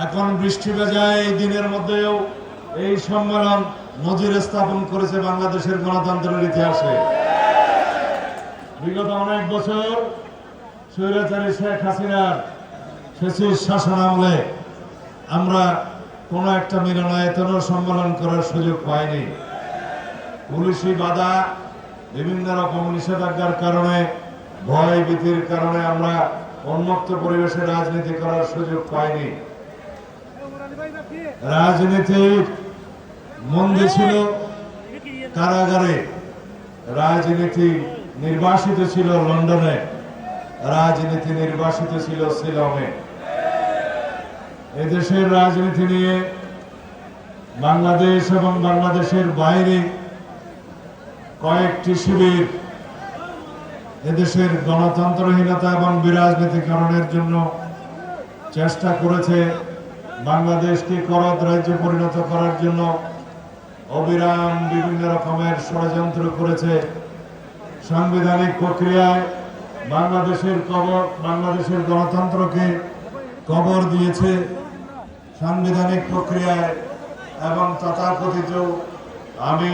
এখন বৃষ্টি বেজায় এই দিনের মধ্যেও এই সম্মেলন নজির স্থাপন করেছে বাংলাদেশের গণতন্ত্রের ইতিহাসে। বিগত অনেক বছর স্বৈরাচারী শেখ হাসিনার শেষের শাসন আমলে আমরা কোনো একটা মিলনায়তনও সম্মেলন করার সুযোগ পাইনি। পুলিশি বাধা, বিভিন্ন রকম নিষেধাজ্ঞার কারণে ভয় ভীতির কারণে আমরা উন্মুক্ত পরিবেশে রাজনীতি করার সুযোগ পাইনি। রাজনীতির মন্দির ছিল কারাগারে। রাজনীতি নির্বাসিত ছিল লন্ডনে। রাজনীতি নির্বাসিত ছিল শিলংয়ে। এদেশের রাজনীতি নিয়ে বাংলাদেশ এবং বাংলাদেশের বাইরে কয়েকটি শিবির এদেশের গণতন্ত্রহীনতা এবং বিরাজনীতিকরণের জন্য চেষ্টা করেছে বাংলাদেশকে করদ রাজ্যে পরিণত করার জন্য অবিরাম বিভিন্ন রকমের ষড়যন্ত্র করেছে। সাংবিধানিক প্রক্রিয়ায় বাংলাদেশের কবর, বাংলাদেশের গণতন্ত্রকে কবর দিয়েছে সাংবিধানিক প্রক্রিয়ায় এবং তথাকথিত আমি